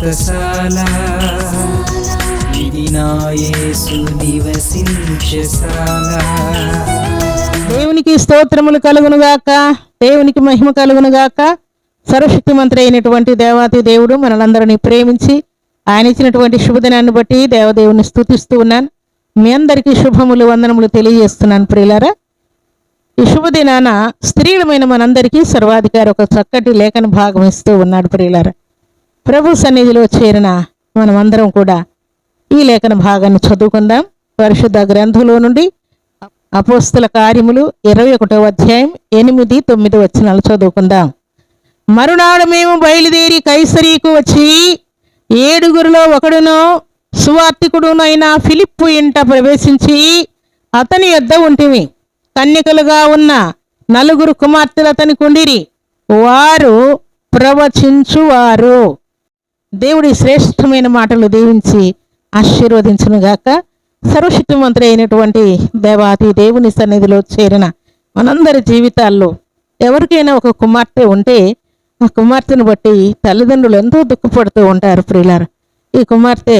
వ్రతశాల ఇది నివసించశాల దేవునికి స్తోత్రములు కలుగునుగాక దేవునికి మహిమ కలుగునుగాక సర్వశక్తి మంత్రి అయినటువంటి దేవాతి దేవుడు మనలందరినీ ప్రేమించి ఆయన ఇచ్చినటువంటి శుభదినాన్ని బట్టి దేవదేవుని స్థుతిస్తూ ఉన్నాను. మీ అందరికీ శుభములు వందనములు తెలియజేస్తున్నాను ప్రియులారా. ఈ శుభదినాన స్త్రీలమైన మనందరికీ సర్వాధికారి ఒక చక్కటి లేఖన భాగం ఇస్తూ ఉన్నాడు ప్రియులారా. ప్రభు సన్నిధిలో చేరిన మనమందరం కూడా ఈ లేఖన భాగాన్ని చదువుకుందాం. పరిశుద్ధ గ్రంథంలో నుండి అపోస్తుల కార్యములు ఇరవై ఒకటో అధ్యాయం ఎనిమిది తొమ్మిది వచనాలు చదువుకుందాం. మరునాడు మేము బయలుదేరి కైసరీకు వచ్చి ఏడుగురిలో ఒకడును సువార్థికుడునైన ఫిలిప్పు ఇంట ప్రవేశించి అతని యొద్ద ఉంటివి కన్యకలుగా ఉన్న నలుగురు కుమార్తెలు అతని కుండిరి వారు ప్రవచించువారు. దేవుడి శ్రేష్టమైన మాటలు దీవించి ఆశీర్వదించునుగాక. సర్వశక్తిమంత్రి అయినటువంటి దేవాతి దేవుని సన్నిధిలో చేరిన మనందరి జీవితాల్లో ఎవరికైనా ఒక కుమార్తె ఉంటే ఆ కుమార్తెను బట్టి తల్లిదండ్రులు ఎంతో దుఃఖపడుతూ ఉంటారు ప్రియులారు. ఈ కుమార్తె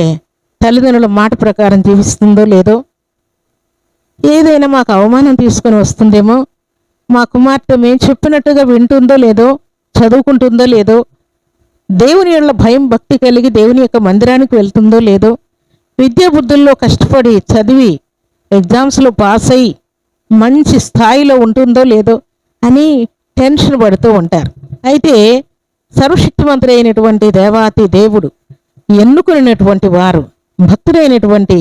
తల్లిదండ్రుల మాట ప్రకారం జీవిస్తుందో లేదో ఏదైనా మాకు అవమానం తీసుకొని వస్తుందేమో మా కుమార్తె మేము చెప్పినట్టుగా వింటుందో లేదో చదువుకుంటుందో లేదో దేవుని యొక్క భయం భక్తి కలిగి దేవుని యొక్క మందిరానికి వెళ్తుందో లేదో విద్యా బుద్ధుల్లో కష్టపడి చదివి ఎగ్జామ్స్లో పాస్ అయ్యి మంచి స్థాయిలో ఉంటుందో లేదో అని టెన్షన్ పడుతూ ఉంటారు. అయితే సర్వశక్తిమంతుడు అయినటువంటి దేవాతి దేవుడు ఎన్నుకునేటువంటి వారు భక్తుడైనటువంటి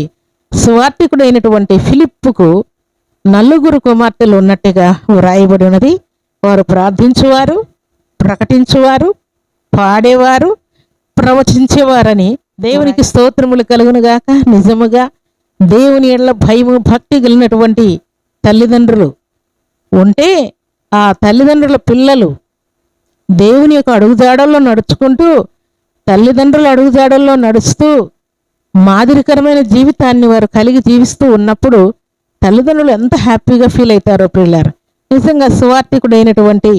స్వార్థికుడైనటువంటి ఫిలిప్పుకు నలుగురు కుమార్తెలు ఉన్నట్టుగా వ్రాయబడి ఉన్నది వారు ప్రార్థించువారు ప్రకటించువారు పాడేవారు ప్రవచించేవారని దేవునికి స్తోత్రములు కలుగునుగాక. నిజముగా దేవుని ఎడల భయము భక్తి కలిగినటువంటి తల్లిదండ్రులు ఉంటే ఆ తల్లిదండ్రుల పిల్లలు దేవుని యొక్క అడుగుజాడల్లో నడుచుకుంటూ తల్లిదండ్రుల అడుగుజాడల్లో నడుస్తూ మాదిరికరమైన జీవితాన్ని వారు కలిగి జీవిస్తూ ఉన్నప్పుడు తల్లిదండ్రులు ఎంత హ్యాపీగా ఫీల్ అవుతారో పిల్లలు నిజంగా సువార్థికుడైనటువంటి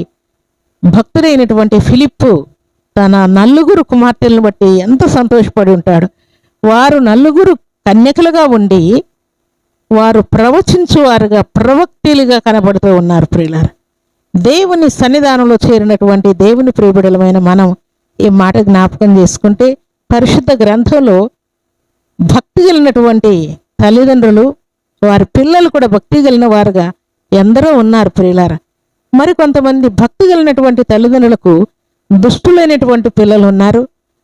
భక్తుడైనటువంటి ఫిలిప్పు తన నలుగురు కుమార్తెలను బట్టి ఎంత సంతోషపడి ఉంటాడు. వారు నలుగురు కన్యకలుగా ఉండి వారు ప్రవచించువారుగా ప్రవక్తిలుగా కనబడుతూ ఉన్నారు ప్రియులారు. దేవుని సన్నిధానంలో చేరినటువంటి దేవుని ప్రియబిడలమైన మనం ఈ మాట జ్ఞాపకం చేసుకుంటే పరిశుద్ధ గ్రంథంలో భక్తి కలిగినటువంటి తల్లిదండ్రులు వారి పిల్లలు కూడా భక్తి కలిగిన వారుగా ఎందరో ఉన్నారు ప్రియులార. మరి కొంతమంది భక్తి కలిగినటువంటి తల్లిదండ్రులకు దుష్టులైనటువంటి పిల్లలు ఉన్నారు.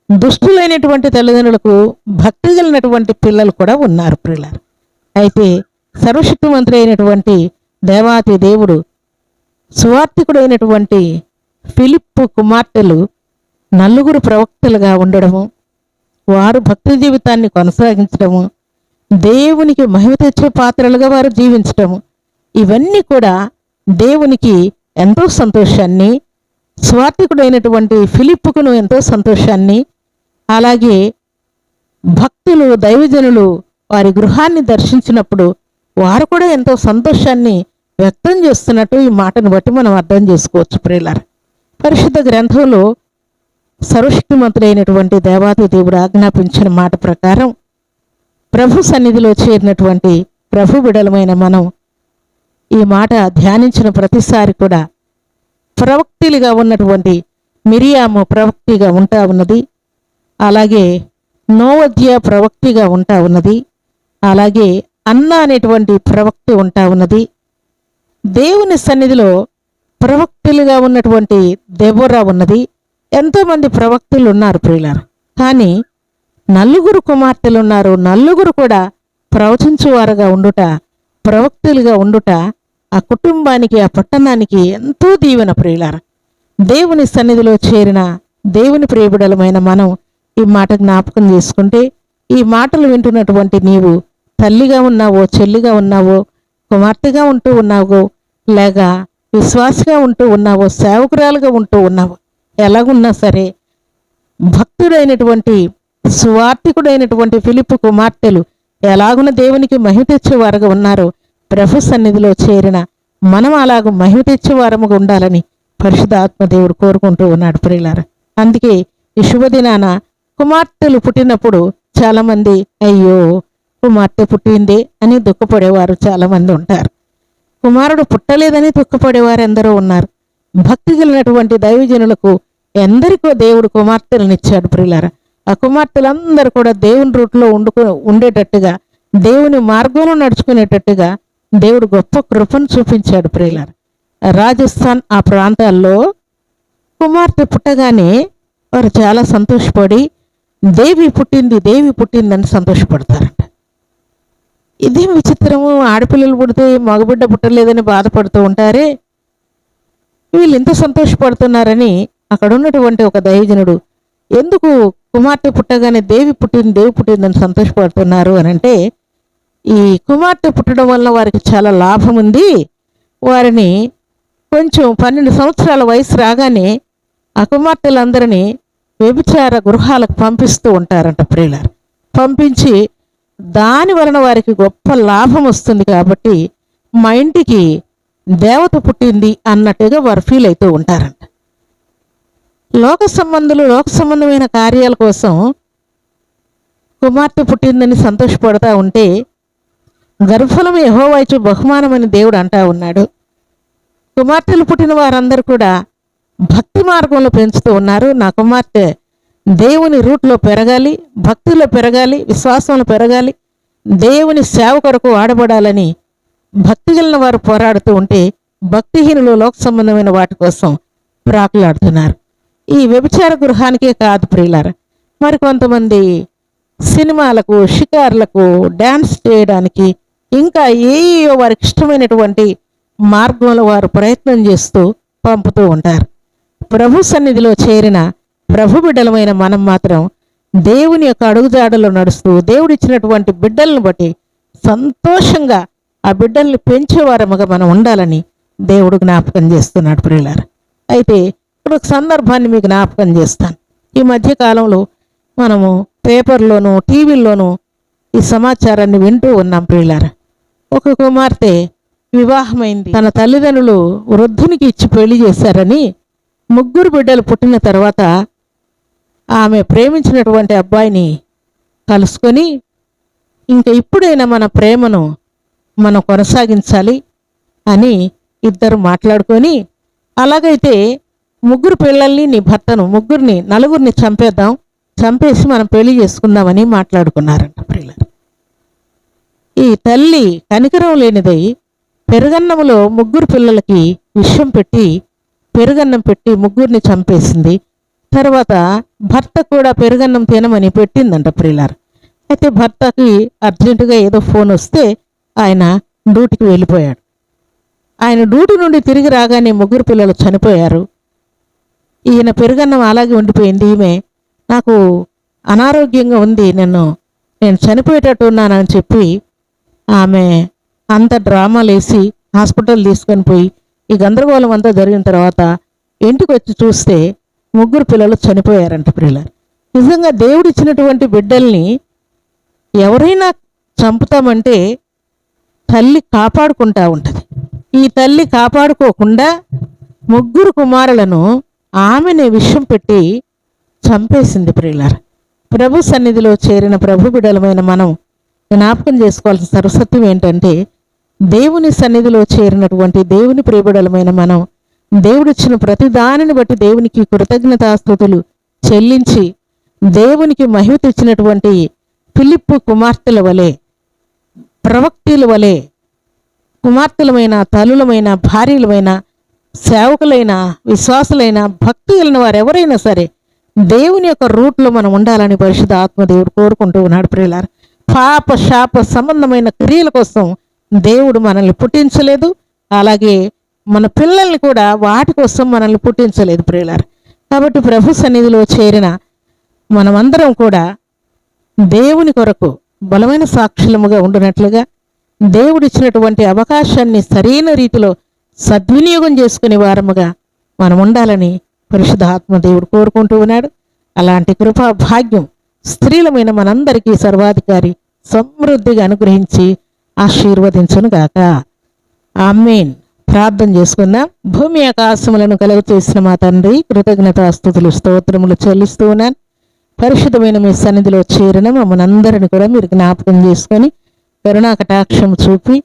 దుష్టులైనటువంటి తల్లిదండ్రులకు భక్తి కలిగినటువంటి పిల్లలు కూడా ఉన్నారు ప్రియులార. అయితే సర్వశక్తిమంతుడు అయినటువంటి దేవాతి దేవుడు సువార్థికుడైనటువంటి ఫిలిప్పు కుమార్తెలు నలుగురు ప్రవక్తలుగా ఉండడము వారు భక్తి జీవితాన్ని కొనసాగించడము దేవునికి మహిమ తెచ్చే పాత్రలుగా వారు జీవించడము ఇవన్నీ కూడా దేవునికి ఎంతో సంతోషాన్ని స్వార్థికుడైనటువంటి ఫిలిప్పుకును ఎంతో సంతోషాన్ని అలాగే భక్తులు దైవజనులు వారి గృహాన్ని దర్శించినప్పుడు వారు కూడా ఎంతో సంతోషాన్ని వ్యక్తం చేస్తున్నట్టు ఈ మాటను బట్టి మనం అర్థం చేసుకోవచ్చు ప్రియులార. పరిశుద్ధ గ్రంథంలో సర్వశక్తిమంతుడైనటువంటి దేవాది దేవుడు ఆజ్ఞాపించిన మాట ప్రకారం ప్రభు సన్నిధిలో చేరినటువంటి ప్రభు బిడలమైన మనం ఈ మాట ధ్యానించిన ప్రతిసారి కూడా ప్రవక్తిలుగా ఉన్నటువంటి మిరియాము ప్రవక్తిగా ఉంటా ఉన్నది. అలాగే నోవద్య ప్రవక్తిగా ఉంటా ఉన్నది. అలాగే అన్న అనేటువంటి ప్రవక్తి ఉంటా ఉన్నది. దేవుని సన్నిధిలో ప్రవక్తులుగా ఉన్నటువంటి దెబోరా ఉన్నది. ఎంతోమంది ప్రవక్తులు ఉన్నారు ప్రియులారు. కానీ నలుగురు కుమార్తెలు ఉన్నారు. నలుగురు కూడా ప్రవచించువారుగా ఉండుట ప్రవక్తులుగా ఉండుట ఆ కుటుంబానికి ఆ పట్టణానికి ఎంతో దీవెన ప్రియులార. దేవుని సన్నిధిలో చేరిన దేవుని ప్రియబిడలమైన మనం ఈ మాట జ్ఞాపకం చేసుకుంటే ఈ మాటలు వింటున్నటువంటి నీవు తల్లిగా ఉన్నావో చెల్లిగా ఉన్నావో కుమార్తెగా ఉంటూ ఉన్నావో లేక విశ్వాసగా ఉంటూ ఉన్నావో సేవకురాలుగా ఉంటూ ఉన్నావో ఎలాగున్నా సరే భక్తుడైనటువంటి సువార్థికుడైనటువంటి ఫిలిప్పు కుమార్తెలు ఎలాగున దేవునికి మహిమ తెచ్చేవారుగా ఉన్నారో ప్రభు సన్నిధిలో చేరిన మనం అలాగ మహిమ తెచ్చేవారముగా ఉండాలని పరిశుద్ధ ఆత్మదేవుడు కోరుకుంటూ ఉన్నాడు ప్రియులార. అందుకే ఈ శుభదినాన కుమార్తెలు పుట్టినప్పుడు చాలామంది అయ్యో కుమార్తె పుట్టింది అని దుఃఖపడేవారు చాలామంది ఉంటారు. కుమారుడు పుట్టలేదని దుఃఖపడేవారు ఎందరో ఉన్నారు. భక్తి కలిగినటువంటి దైవజనులకు ఎందరికో దేవుడు కుమార్తెలనిచ్చాడు ప్రియులార. ఆ కుమార్తెలందరూ కూడా దేవుని రూట్లో ఉండుకో ఉండేటట్టుగా దేవుని మార్గంలో నడుచుకునేటట్టుగా దేవుడు గొప్ప కృపను చూపించాడు ప్రియులారా. రాజస్థాన్ ఆ ప్రాంతాల్లో కుమార్తె పుట్టగానే వారు చాలా సంతోషపడి దేవి పుట్టింది దేవి పుట్టిందని సంతోషపడతారంట. ఇదేం విచిత్రము ఆడపిల్లలు పుడితే మగబిడ్డ పుట్టలేదని బాధపడుతూ ఉంటారే. వీళ్ళు ఇంత సంతోషపడుతున్నారని అక్కడ ఉన్నటువంటి ఒక దైవజనుడు ఎందుకు కుమార్తె పుట్టగానే దేవి పుట్టింది దేవి పుట్టిందని సంతోషపడుతున్నారు? అని అంటే ఈ కుమార్తె పుట్టడం వల్ల వారికి చాలా లాభం ఉంది. వారిని కొంచెం పన్నెండు సంవత్సరాల వయసు రాగానే ఆ కుమార్తెలందరినీ వ్యభిచార గృహాలకు పంపిస్తూ ఉంటారంట ప్రియులారు. పంపించి దాని వలన వారికి గొప్ప లాభం వస్తుంది కాబట్టి మా ఇంటికి దేవత పుట్టింది అన్నట్టుగా వారు ఫీల్ అవుతూ ఉంటారంట. లోక సంబంధులు లోక సంబంధమైన కార్యాల కోసం కుమార్తె పుట్టిందని సంతోషపడతా ఉంటే గర్భఫలం యహోవైచు బహుమానమని దేవుడు అంటా ఉన్నాడు. కుమార్తెలు పుట్టిన వారందరూ కూడా భక్తి మార్గంలో పెంచుతూ ఉన్నారు. నా కుమార్తె దేవుని రూట్లో పెరగాలి భక్తిలో పెరగాలి విశ్వాసంలో పెరగాలి దేవుని సేవ కొరకు వాడబడాలని భక్తి కలిగిన వారు పోరాడుతూ ఉంటే భక్తిహీనులు లోక సంబంధమైన వాటి కోసం ప్రాకులాడుతున్నారు. ఈ వ్యభిచార గృహానికే కాదు ప్రియులార మరి కొంతమంది సినిమాలకు షికార్లకు డ్యాన్స్ చేయడానికి ఇంకా ఏయో వారికి ఇష్టమైనటువంటి మార్గంలో వారు ప్రయత్నం చేస్తూ పంపుతూ ఉంటారు. ప్రభు సన్నిధిలో చేరిన ప్రభు బిడ్డలమైన మనం మాత్రం దేవుని యొక్క అడుగుజాడలో నడుస్తూ దేవుడిచ్చినటువంటి బిడ్డలను బట్టి సంతోషంగా ఆ బిడ్డల్ని పెంచేవారముగా మనం ఉండాలని దేవుడు జ్ఞాపకం చేస్తున్నాడు ప్రియులారు. అయితే ఇప్పుడు ఒక సందర్భాన్ని మీకు జ్ఞాపకం చేస్తాను. ఈ మధ్య కాలంలో మనము పేపర్లోను టీవీల్లోనూ ఈ సమాచారాన్ని వింటూ ఉన్నాం ప్రియులారా. ఒక కుమార్తె వివాహమైంది. తన తల్లిదండ్రులు వృద్ధునికి ఇచ్చి పెళ్ళి చేశారని ముగ్గురు బిడ్డలు పుట్టిన తర్వాత ఆమె ప్రేమించినటువంటి అబ్బాయిని కలుసుకొని ఇంకా ఇప్పుడైనా మన ప్రేమను మనం కొనసాగించాలి అని ఇద్దరు మాట్లాడుకొని అలాగైతే ముగ్గురు పిల్లల్ని నీ భర్తను ముగ్గురిని నలుగురిని చంపేద్దాం చంపేసి మనం పెళ్ళి చేసుకుందామని మాట్లాడుకున్నారంట పిల్లలు ఈ తల్లి కనికరం లేనిదై పెరుగన్నములో ముగ్గురు పిల్లలకి విషం పెట్టి పెరుగన్నం పెట్టి ముగ్గురిని చంపేసింది. తర్వాత భర్త కూడా పెరుగన్నం తినమని పెట్టిందంట ప్రిలార్ అయితే భర్తకి అర్జెంటుగా ఏదో ఫోన్ వస్తే ఆయన డ్యూటీకి వెళ్ళిపోయాడు. ఆయన డ్యూటీ నుండి తిరిగి రాగానే ముగ్గురు పిల్లలు చనిపోయారు. ఈయన పెరుగన్నం అలాగే ఉండిపోయింది. ఈమె నాకు అనారోగ్యంగా ఉంది. నన్ను నేను చనిపోయేటట్టు ఉన్నానని చెప్పి ఆమె అంత డ్రామాలేసి హాస్పిటల్ తీసుకొని పోయి ఈ గందరగోళం అంతా జరిగిన తర్వాత ఇంటికి వచ్చి చూస్తే ముగ్గురు పిల్లలు చనిపోయారంట పిల్లలు నిజంగా దేవుడిచ్చినటువంటి బిడ్డల్ని ఎవరైనా చంపుతామంటే తల్లి కాపాడుకుంటా ఉంటుంది. ఈ తల్లి కాపాడుకోకుండా ముగ్గురు కుమారులను ఆమెనే విషయం పెట్టి చంపేసింది ప్రియులారు ప్రభు సన్నిధిలో చేరిన ప్రభు బిడలమైన మనం జ్ఞాపకం చేసుకోవాల్సిన సరసత్వం ఏంటంటే దేవుని సన్నిధిలో చేరినటువంటి దేవుని ప్రియబడలమైన మనం దేవుడిచ్చిన ప్రతి దానిని బట్టి దేవునికి కృతజ్ఞతాస్థుతులు చెల్లించి దేవునికి మహిమ తెచ్చినటువంటి పిలిప్పు కుమార్తెల వలె ప్రవక్తుల వలె కుమార్తెలమైన తల్లులమైన భార్యలమైన సేవకులైన విశ్వాసులైన భక్తులైన వారు ఎవరైనా సరే దేవుని యొక్క రూట్లో మనం ఉండాలని పరిశుద్ధ ఆత్మదేవుడు కోరుకుంటూ ఉన్నాడు ప్రియులారు. పాప శాప సంబంధమైన క్రియల కోసం దేవుడు మనల్ని పుట్టించలేదు. అలాగే మన పిల్లల్ని కూడా వాటి కోసం మనల్ని పుట్టించలేదు ప్రియులారు. కాబట్టి ప్రభు సన్నిధిలో చేరిన మనమందరం కూడా దేవుని కొరకు బలమైన సాక్షులముగా ఉండునట్లుగా దేవుడిచ్చినటువంటి అవకాశాన్ని సరైన రీతిలో సద్వినియోగం చేసుకునే వారముగా మనం ఉండాలని పరిశుద్ధ దేవుడు కోరుకుంటూ ఉన్నాడు. అలాంటి కృపా భాగ్యం స్త్రీలమైన మనందరికీ సర్వాధికారి సమృద్ధిగా అనుగ్రహించి ఆశీర్వదించునుగాక. ఆమెన్. ప్రార్థన చేసుకుందాం. భూమి ఆకాశములను కలుగు చేసిన మా తండ్రి కృతజ్ఞతాస్తుతులు స్తోత్రములు చెల్లిస్తూ ఉన్నాను. పరిశుద్ధమైన మీ సన్నిధిలో చేరిన మమ్మల్ని అందరిని కూడా మీరు జ్ఞాపకం చేసుకొని కరుణా కటాక్షం చూపి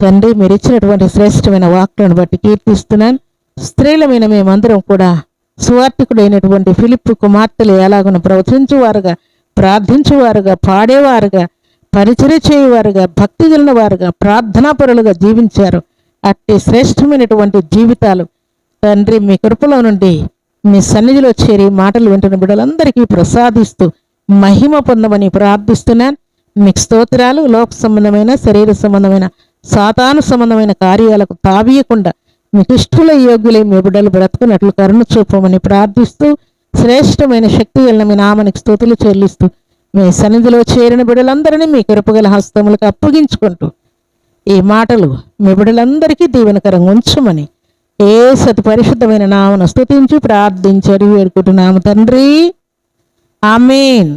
తండ్రి మీరు ఇచ్చినటువంటి శ్రేష్టమైన వాక్కులను బట్టి కీర్తిస్తున్నాను. స్త్రీలమైన మేమందరం కూడా సువార్థికుడైనటువంటి ఫిలిప్ కుమార్తెలు ఎలాగున ప్రవచించువారుగా ప్రార్థించువారుగా పాడేవారుగా పరిచర్య చేయువారుగా భక్తి కలిగిన వారుగా ప్రార్థనాపరులుగా జీవించారు. అట్టి శ్రేష్టమైనటువంటి జీవితాలు. తండ్రి మీ కృపలో నుండి మీ సన్నిధిలో చేరి మాటలు వింటున్న బిడ్డలందరికీ ప్రసాదిస్తూ మహిమ పొందమని ప్రార్థిస్తున్నాను. మీకు స్తోత్రాలు లోక సంబంధమైన శరీర సంబంధమైన సాతాను సంబంధమైన కార్యాలకు తావీయకుండా మీకు ఇష్టల యోగ్యులై మీ బిడ్డలు బ్రతుకున్నట్లు కరుణ చూపమని ప్రార్థిస్తూ శ్రేష్టమైన శక్తి వెళ్ళిన మీ నామనికి స్థుతులు చెల్లిస్తూ మీ సన్నిధిలో చేరిన బిడలందరినీ మీ కృపగల హస్తములకు అప్పగించుకుంటూ ఈ మాటలు మీ బిడలందరికీ దీవెనకరంగా ఉంచమని ఏ సతి పరిశుద్ధమైన నామను స్తుతించి ప్రార్థించరు వేడుకుంటున్నాము తండ్రి. ఆమెన్.